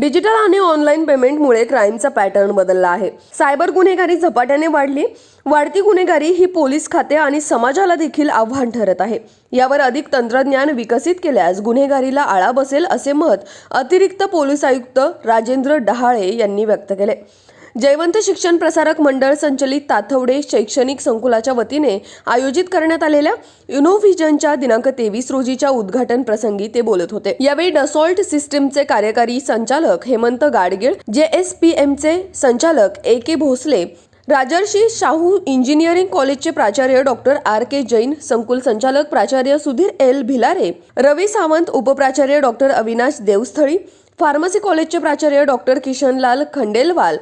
Digital आणि online पेमेंटमुळे क्राईमचा pattern बदलला आहे. सायबर गुन्हेगारी झपाट्याने वाढली. वाढती गुन्हेगारी ही पोलीस खाते आणि समाजाला देखील आव्हान ठरत आहे. यावर अधिक तंत्रज्ञान विकसित केल्यास गुन्हेगारीला आळा बसेल असे मत अतिरिक्त पोलीस आयुक्त राजेंद्र डहाळे यांनी व्यक्त केले. जयवंत शिक्षण प्रसारक मंडळ संचलित ताथवडे शैक्षणिक संकुलाच्या वतीने आयोजित करण्यात आलेल्या युनोव्हिजनच्या दिनांक तेवीस रोजीच्या उद्घाटन प्रसंगी ते बोलत होते. यावेळी डसॉल्ट सिस्टीमचे कार्यकारी संचालक हेमंत गाडगीळ जे एस पी एमचे संचालक A K Bhosale Rajarshi Shahu engineering कॉलेजचे प्राचार्य डॉक्टर आर के जैन संकुल संचालक प्राचार्य सुधीर एल भिलारे रवी सावंत उपप्राचार्य डॉक्टर अविनाश देवस्थळी फार्मसी कॉलेजचे प्राचार्य doctor Kishanlal Khandelwal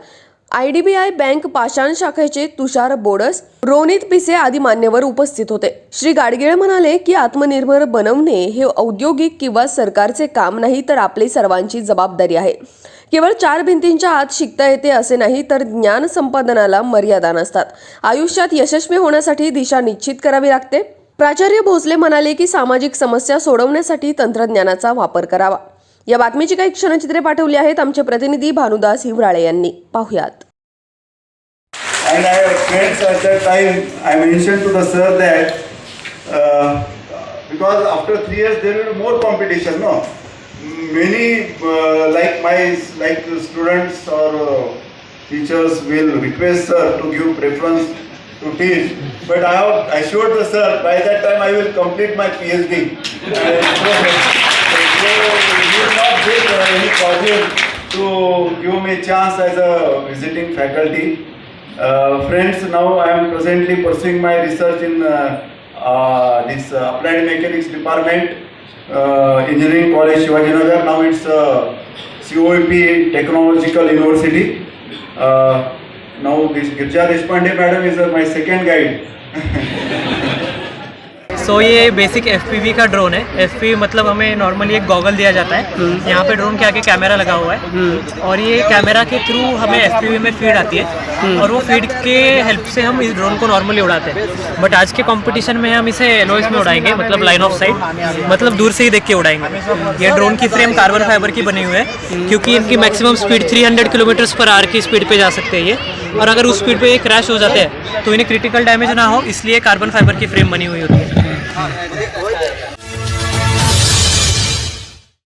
I D B I bank Pashan शाखेचे तुषार बोडस रोनित पिसे आदी मान्यवर उपस्थित होते. श्री गाडगिळ म्हणाले की आत्मनिर्भर बनवणे हे औद्योगिक किंवा सरकारचे काम नाही तर आपली सर्वांची जबाबदारी आहे. केवळ चार भिंतींच्या आत शिकता येते असे नाही तर ज्ञान संपादनाला मर्यादा नसतात. आयुष्यात यशस्वी होण्यासाठी दिशा निश्चित करावी लागते. प्राचार्य भोसले म्हणाले की सामाजिक समस्या सोडवण्यासाठी तंत्रज्ञानाचा वापर करावा. या बातमीची काही क्षणचित्रे पाठवली आहेत आमचे प्रतिनिधी भानुदास हिवराळे यांनी पाहुयात And I friends at that time, I mentioned to the sir that uh, because after three years there will be more competition, no? Many uh, like my like students or uh, teachers will request sir to give preference to teach, but I have assured the sir by that time I will complete my PhD. Problem to give me a chance as a visiting faculty. Uh, friends, now I am presently pursuing my research in uh, uh, this uh, applied mechanics department, uh, engineering college Shivajinagar. Now it's uh, COEP Technological University. Uh, now this Girja Deshpande madam is uh, my second guide. So so, ये basic FPV का drone है। FPV मतलब हमें normally एक goggle दिया जाता है। यहाँ पे drone के आगे कैमरा लगा हुआ है। और ये कैमरा के थ्रू हमें एफपीवी में फ़ीड आती है। और वो फ़ीड के हेल्प से हम इस ड्रोन को नॉर्मली उड़ाते हैं। बट आज के कंपटीशन में हम इसे एलोइस में उड़ाएँगे मतलब लाइन ऑफ़ साइट मतलब दूर से ही देख के उड़ाएँगे। ये ड्रोन की फ्रेम कार्बन फाइबर की बनी हुई है क्योंकि इनकी मैक्सिमम स्पीड 300 किलोमीटर पर आर की स्पीड पे जा सकते हैं ये। और अगर उस स्पीड पे ये क्रैश हो जाते हैं तो इन्हें क्रिटिकल डैमेज ना हो इसलिए कार्बन फाइबर की फ्रेम बनी हुई होती है। 啊，哎，可。